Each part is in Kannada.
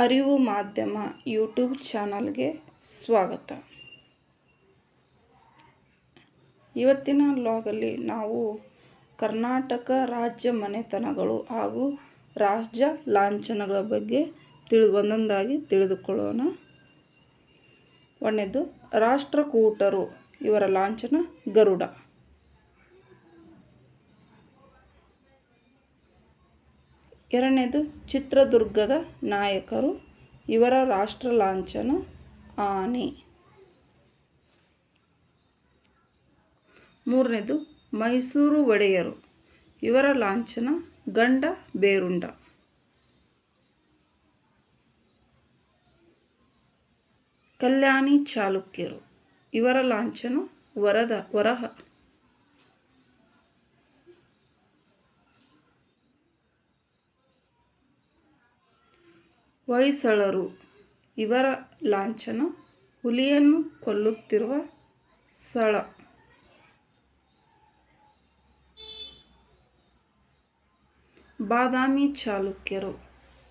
ಅರಿವು ಮಾಧ್ಯಮ ಯೂಟ್ಯೂಬ್ ಚಾನಲ್ಗೆ ಸ್ವಾಗತ. ಇವತ್ತಿನ ಲಾಗಲ್ಲಿ ನಾವು ಕರ್ನಾಟಕ ರಾಜ್ಯ ಮನೆತನಗಳು ಹಾಗೂ ರಾಜ್ಯ ಲಾಂಛನಗಳ ಬಗ್ಗೆ ತಿಳಿ ಒಂದೊಂದಾಗಿ ತಿಳಿದುಕೊಳ್ಳೋಣ. ಒಂದೇದು ರಾಷ್ಟ್ರಕೂಟರು, ಇವರ ಲಾಂಛನ ಗರುಡ. ಎರಡನೇದು ಚಿತ್ರದುರ್ಗದ ನಾಯಕರು. ಇವರ ರಾಷ್ಟ್ರ ಲಾಂಛನ ಆನೆ. ಮೂರನೇದು ಮೈಸೂರು ಒಡೆಯರು. ಇವರ ಲಾಂಛನ ಗಂಡ ಬೇರುಂಡ. ಕಲ್ಯಾಣಿ ಚಾಲುಕ್ಯರು. ಇವರ ಲಾಂಛನ ವರದ ವರಹ ಹೊಯ್ಸಳರು ಇವರ ಲಾಂಛನ ಹುಲಿಯನ್ನು ಕೊಲ್ಲುತ್ತಿರುವ ಸ್ಥಳ. ಬಾದಾಮಿ ಚಾಲುಕ್ಯರು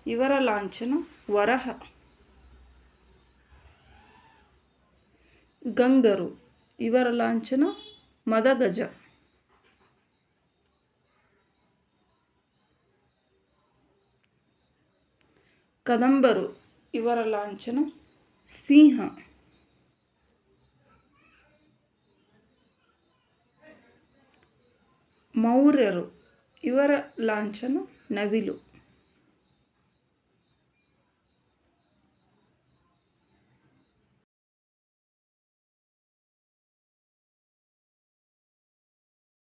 ಇವರ ಲಾಂಛನ ವರಹ. ಗಂಗರು ಇವರ ಲಾಂಛನ ಮದಗಜ. ಕದಂಬರು ಇವರ ಲಾಂಛನ ಸಿಂಹ ಮೌರ್ಯರು ಇವರ ಲಾಂಛನ ನವಿಲು